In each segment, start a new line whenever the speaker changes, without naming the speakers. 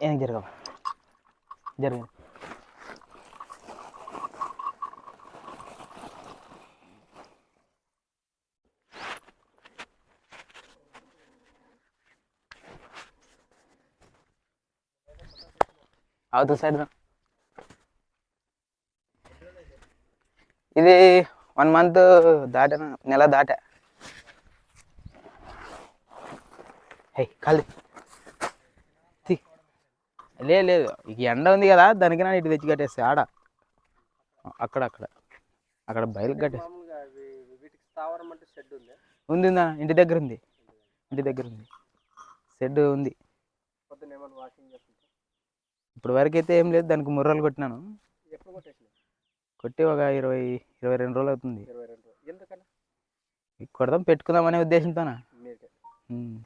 ఏం జరగవు జరగదు అవతల సైడ్ రా. ఇది వన్ మంత్ దాటన నెల దాటా హే కాలి తీ. లేదు లేదు. ఇక ఎండ ఉంది కదా దానికి నా ఇటు తెచ్చి కట్టేస్తే. ఆడ. అక్కడ అక్కడ. అక్కడ బయలుకి కట్టేసి
మామూలుగా వీ- వీటికి స్థావరం అంటే షెడ్ ఉంది?
ఉంది ఇంటి దగ్గర ఉంది. ఇంటి దగ్గర ఉంది. షెడ్ ఉంది. ఇప్పుడు వరకు అయితే ఏం లేదు. దానికి ముర్రలు కొట్టినాను. కొట్టి ఒక ఇరవై ఇరవై రెండు రోజులు అవుతుంది. కొడదాం పెట్టుకుందాం అనే ఉద్దేశంతోనా
మీకే
ఉమ్.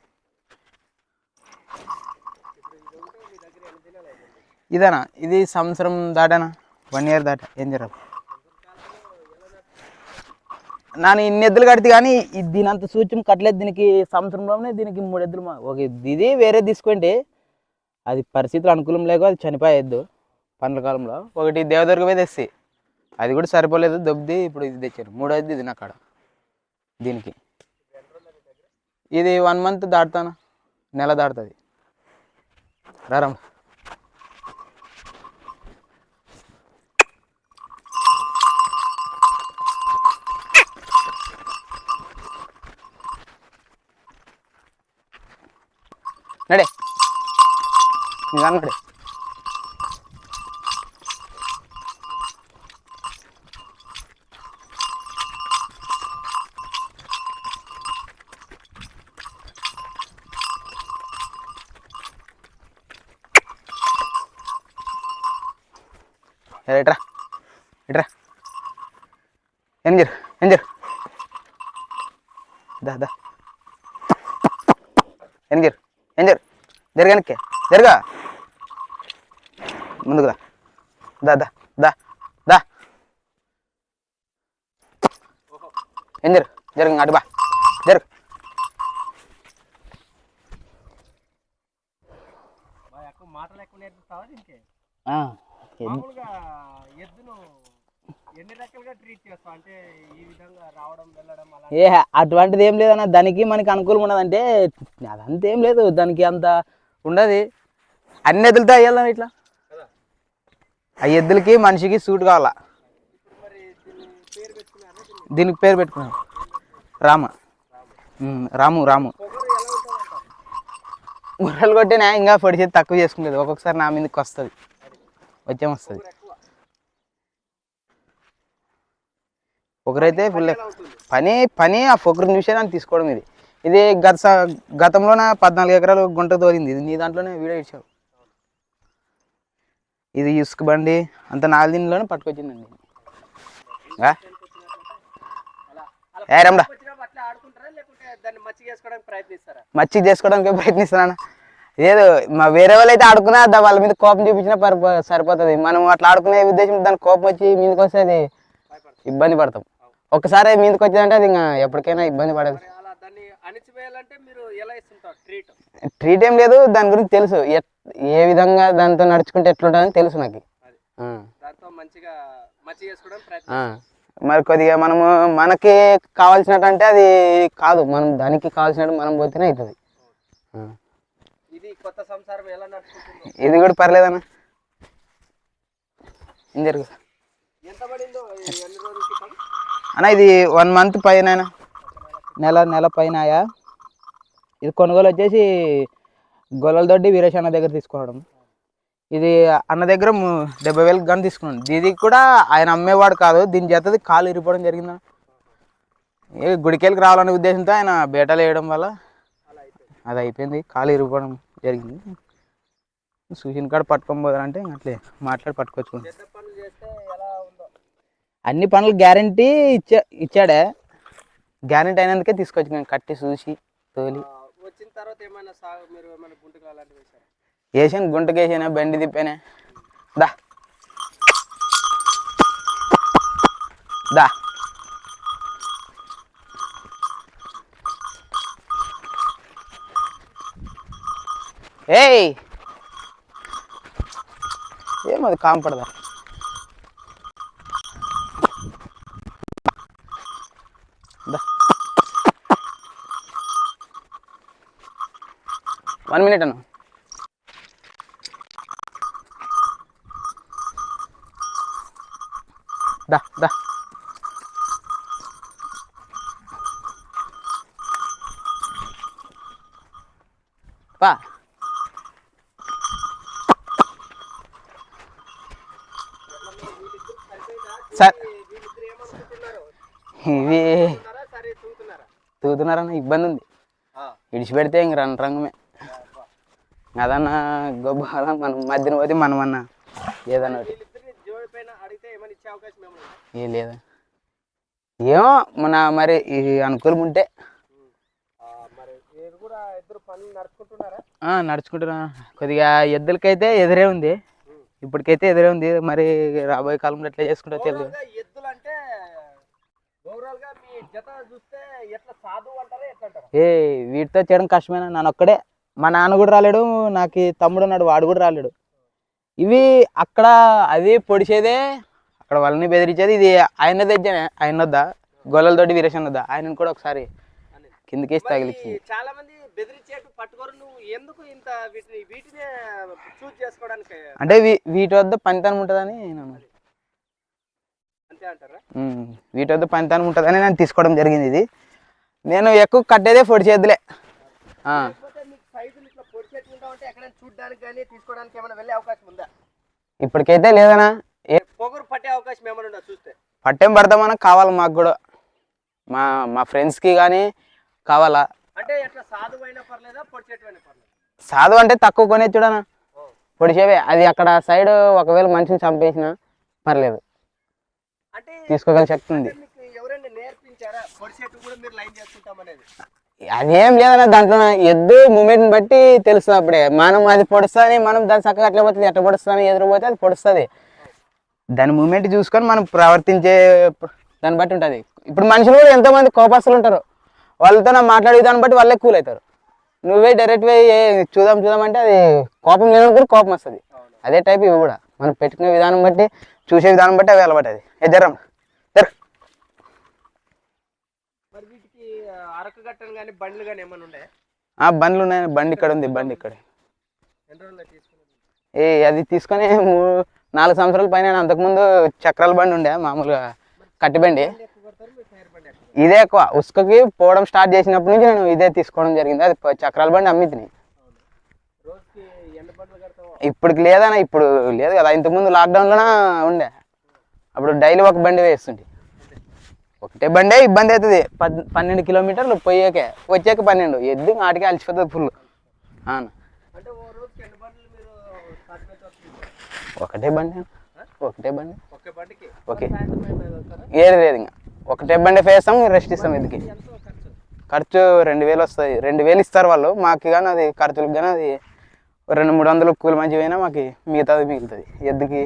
ఇప్పుడు ఇది ఉంటే మీ దగ్గర ఎన్ని దినాలు అవుతుంది
ఇదేనా? ఇది సంవత్సరం దాటానా? One year దాటా. ఏం జరగదు నాను ఇన్ని ఎద్దులు కడితే కానీ ఇది దీని అంత సూచ్యం కట్టలేదు. దీనికి సంవత్సరంలోనే దీనికి మూడు ఎద్దులు ఒక ఇది వేరే తీసుకుంటే అది పరిస్థితులు అనుకూలం లేక అది చనిపోయేద్దు పండ్ల కాలంలో. ఒకటి దేవదుర్గ మీద తెస్తే అది కూడా సరిపోలేదు. దొబ్బి ఇప్పుడు ఇది తెచ్చారు. మూడోది ఇది నా దీనికి. ఇది వన్ మంత్ దాటుతాను? నెల దాటుతుంది. రారమ్మ ఇంకా నడే ఏ, ఇట్రా. ఇట్రా. ఎంజర్ జరు దా దా. ఎంజర్ ఎంజర్ జరగనికే జరగా ముందుకు దా దా దా దా దా. ఏం జరు జరగ అటు బా. జరుగు.
మా యొక్క మాటలు ఎక్కువ నేర్పిస్తావా దీనికి?
ఆ, ఎద్దు-
మామూలుగా ఎద్దును ఎన్ని రకాలుగా ట్రీట్ చేస్తావు? అంటే ఈ విధంగా రావడం వెళ్ళడం అలా?
ఏ అటువంటిది ఏం లేదన్న. దానికి మనకి అనుకూలం ఉన్నదంటే అదంతా ఏం లేదు. దానికి అంత ఉండదు. అన్ని ఎద్దులతో అయ్యాలని ఇట్లా. ఆ ఎద్దులకి మనిషికి సూట్ కావాలా? దీనికి పేరు పెట్టుకున్నాను రామ. రాము రాము. ముర్రలు కొట్టినా ఇంకా పొడి చేతి తక్కువ చేసుకునేది. ఒక్కొక్కసారి నా మీదకి వస్తుంది. వచ్చేం వస్తుంది.
పొగరు
ఒకరైతే ఫుల్ పని పని ఆ పొగరు నిమిషాన్ని తీసుకోవడం ఇది. ఇది గత గతంలోనే గతంలోన పద్నాలుగు ఎకరాలు గుంట తోలింది. ఇది నీ దాంట్లోనే వీడియో ఇచ్చావు ఇది ఇసుక బండి అంత నాలుగు దీనిలోనే పట్టుకొచ్చిందండి. ఏ రమడా
మచ్చి చేసుకోవడానికి
ప్రయత్నిస్తున్నాను లేదు మా వేరే వాళ్ళు అయితే ఆడుకున్నా వాళ్ళ మీద కోపం చూపించినా పరిపో సరిపోతుంది. మనం అట్లా ఆడుకునే ఉద్దేశం దాని కోపం వచ్చి మీదకి వస్తే అది ఇబ్బంది పడతాం. ఒక్కసారి మీదకి వచ్చిందంటే అది ఇంకా ఎప్పటికైనా ఇబ్బంది పడదు.
అణిచివేయాలంటే మీరు ఎలా ఇస్తుంటారు ట్రీట్
ట్రీట్ ఏం లేదు దాని గురించి తెలుసు. ఏ విధంగా దాంతో నడుచుకుంటే ఎట్లుంటుందని తెలుసు నాకు.
దాంతో మంచిగా
మరి కొద్దిగా మనము మనకి కావాల్సినట్టు అంటే అది కాదు. మనం దానికి కావాల్సినట్టు మనం పోతేనే అవుతుంది.
ఇది కొత్త సంసారం ఎలా నడుచుకుంటుందో.
ఇది కూడా పర్లేదన్న. ఏం జరుగు అన్న ఇది వన్ మంత్ పైన నెల నెల పైన. ఇది కొనుగోలు వచ్చేసి గొల్లల దొడ్డి వీరేష్ అన్న దగ్గర తీసుకోవడం ఇది అన్న దగ్గర డెబ్బై వేలకు కానీ తీసుకున్నాను ఇది కూడా ఆయన అమ్మేవాడు కాదు. దీని చేతది కాలు ఇరిపోవడం జరిగిందా? ఏ గుడికెళ్ళకి రావాలనే ఉద్దేశంతో ఆయన బేటలు వేయడం వల్ల అది అయిపోయింది. కాలు ఇరిగిపోవడం జరిగింది. సూచన కాడ ఇంక అట్లే మాట్లాడి పట్టుకొచ్చుకుంది అన్ని పనులు గ్యారంటీ ఇచ్చా ఇచ్చాడే. గ్యారంటీ అయినందుకే తీసుకొచ్చి కట్టి చూసి తోలి.
వచ్చిన తర్వాత ఏమైనా సాగు మీరు ఏమైనా గుంటకు అలాంటివి వేసారా
వేసాను గుంటకి వేసాను బండి తిప్పానే? దా. దా. ఏయ్! అది కాంపడదా? వన్ మినిట్ అన్న. దా దా. పా. సార్. ఇవి. తూతున్నారన్న ఇబ్బంది ఉంది విడిచిపెడితే ఇంక రన్ రంగమే. అదన్న గొప్ప అలా మనం మధ్యన పోతే మనం అన్న ఏదన్నా ఒకటి? ఏ లేదా. ఏమో మన మరి ఈ అనుకూలం ఉంటే. నడుచుకుంటున్నా. కొద్దిగా ఎద్దులకైతే ఎదురే ఉంది. ఇప్పటికైతే ఎదురే ఉంది. మరి రాబోయే కాలంలో ఎట్లా చేసుకుంటా తెలియదు ఏ వీటితో చేయడం కష్టమేనా? నన్ను ఒక్కడే మా నాన్న కూడా రాలేడు నాకు తమ్ముడు ఉన్నాడు వాడు కూడా రాలేడు. ఇవి అక్కడ అది పొడిచేదే అక్కడ వాళ్ళని బెదిరించేది ఇది ఆయన తెచ్చానే ఆయన వద్ద గొల్లలతోటి వీరేషన్ వద్ద ఆయన కూడా ఒకసారి. కిందకేసి
మరి
తగిలిచ్చింది
చాలా మంది బెదిరించేట్టు పట్టుకోరు నువ్వు ఎందుకు ఇంత వీటిని వీటినే చూజ్ చేసుకోవడానికి?
అంటే వీటి వద్ద పనితనం ఉంటుందని
అంతే అంటారా?
వీటి వద్ద పనితనం ఉంటుందని నేను తీసుకోవడం జరిగింది ఇది. నేను ఎక్కువ కట్టేదే పొడి చేద్దులే ఆ,
లేకపోతే మీకు సైజులు ఇట్లా పొడిచేట్టు ఉంటామంటే ఎక్కడైనా చూడడానికి కానీ తీసుకోవడానికి ఏమైనా వెళ్ళే అవకాశం ఉందా?
ఇప్పటికైతే లేదనా ఏ
పొగరు పట్టే అవకాశం ఏమైనా ఉందా చూస్తే?
పట్టేం పడతామన్నా కావాలి మాకు కూడా. మా మా ఫ్రెండ్స్కి కానీ కావాలా?
అంటే ఎట్లా పర్లేదా పర్లేదు?
సాధు అంటే తక్కువ కొనే చూడనా పొడిచేవే. అది అక్కడ సైడ్ ఒకవేళ మనిషిని చంపేసినా పర్లేదు.
అంటే
తీసుకోగల శక్తి ఉంది.
మీకు ఎవరైనా నేర్పించారా? కూడా మీరు లైన్ అనేది
అదేం లేదన్న దాంట్లో ఎద్దు మూమెంట్ని బట్టి తెలుస్తుంది అప్పుడే మనం అది పొడుస్తుంది మనం దాన్ని చక్కగా అట్లా పోతుంది ఎట్లా పొడుస్తుంది ఎదురుపోతే అది పొడుస్తుంది. దాని మూమెంట్ చూసుకొని మనం ప్రవర్తించే దాన్ని బట్టి ఉంటుంది. ఇప్పుడు మనుషులు కూడా ఎంతోమంది కోపస్తులు ఉంటారు. వాళ్ళతో మాట్లాడే విధానం బట్టి వాళ్ళే కూల్ అవుతారు. నువ్వే డైరెక్ట్ పోయి చూద్దాం చూద్దాం అంటే అది కోపం లేనప్పుడు కోపం వస్తుంది. అదే టైప్ ఇవి కూడా. మనం పెట్టుకునే విధానం బట్టి చూసే విధానం బట్టి అవి అలవాటు అది ఎద్దరం
మరి వీటికి ఆ, అరకు గట్టలు కానీ బండ్లు కానీ ఏమైనా ఉండే
ఆ బండ్లు ఉన్నాయి బండి ఇక్కడ ఉంది బండి ఇక్కడ. ఏ అది తీసుకొని నాలుగు సంవత్సరాల పైన అంతకుముందు చక్రాల బండి ఉండే మామూలుగా కట్టి బండి.
బండి ఎక్కువ కొడతారు మీరు టైర్ బండి ఎక్కువ కొడతారు.
ఇదే ఎక్కువ. ఉసుకకి పోవడం స్టార్ట్ చేసినప్పటి నుంచి నేను ఇదే తీసుకోవడం జరిగింది. అది చక్రాల బండి అమ్మి తిని
అవును. రోజుకి ఎన్ని బండ్లు కడతావు?
ఇప్పటికి లేదన్న ఇప్పుడు లేదు కదా. ఇంతకుముందు లాక్డౌన్లోనే ఉండే. అప్పుడు డైలీ ఒక బండి వేస్తుంటే. ఒకటే బండే ఇబ్బంది అవుతుంది. పద్ పన్నెండు కిలోమీటర్లు పోయాకే వచ్చాక పన్నెండు. ఎద్దు ఆటికి అలసిపోతుంది ఫుల్ అవును. ఒకటే బండి. ఒకటే బండి? ఓకే. ఏది లేదు ఇంకా ఒకటే బండి వేస్తాం రెస్ట్ ఇస్తాం ఎద్దుకి
ఎంతో ఖర్చు?
రెండు వేలు వస్తుంది రెండు వేలు ఇస్తారు వాళ్ళు. మాకు కానీ అది ఖర్చులకు కానీ అది రెండు మూడు వందలు కూలి మంచి పోయినా మాకు మిగతాది మిగులుతుంది. ఎద్దుకి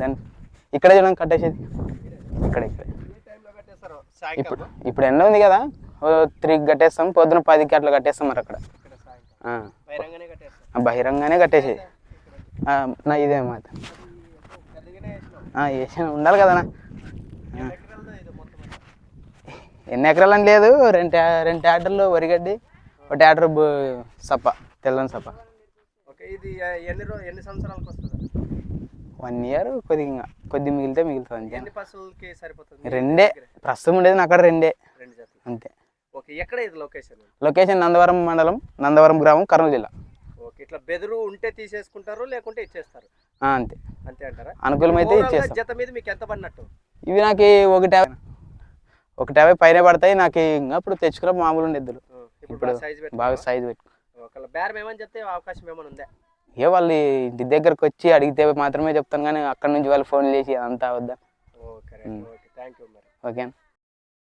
దాన్ని ఇక్కడే చూడండి కట్టేసేది. ఇక్కడ ఇక్కడ. ఇప్పుడు ఇప్పుడు ఎండ ఉంది కదా? ఓ త్రీకి కట్టేస్తాం పొద్దున పదికి అట్లా కట్టేస్తాం మరి అక్కడ.
బహిరంగనే
కట్టేసేది నా ఇదే మాట.
వేసినాం
ఉండాలి కదా నా.
ఎన్ని?
ఎన్ని ఎకరాలని లేదు రెండు రెండు ట్యాక్టర్లు వరిగడ్డి ఒక ట్యాక్టర్ బు- సప్ప తెల్లని సప్ప.
ఇది ఎన్ని ఎన్ని సంవత్సరాలకు వస్తుంది?
వన్ ఇయర్ కొద్దిగా కొద్ది మిగిలితే మిగులుతుంది
సరిపోతుంది?
రెండే. ప్రస్తుతం ఉండేది అక్కడ రెండే. అంతే.
ఓకే ఎక్కడ ఇది లొకేషన్?
లొకేషన్ నందవరం మండలం నందవరం గ్రామం కర్నూలు జిల్లా.
ఓకే ఇట్లా బెదురు ఉంటే తీసేసుకుంటారు లేకుంటే ఇచ్చేస్తారు?
అంతే.
అంతే అంటారా?
అనుకూలమైతే
Overall గా
ఇచ్చేస్తాం.
జత మీద మీకు ఎంత పడినట్టు?
ఇవి నాకు ఒకటి ఒకటి యాభై పైన పడతాయి నాకు ఇంకా ఇప్పుడు తెచ్చుకున్న మామూలు ఉండే ఎద్దులు
ఇప్పుడు
బాగా సైజు పెట్టుకో
ఒకవేళ బేరం ఏమని చెప్తే అవకాశం ఏమైనా ఉందా?
ఏ వాళ్ళు ఇంటి దగ్గరకు వచ్చి అడిగితే మాత్రమే చెప్తాను కానీ అక్కడ నుంచి వాళ్ళు ఫోన్ చేసి అంతా వద్దా ఓకే.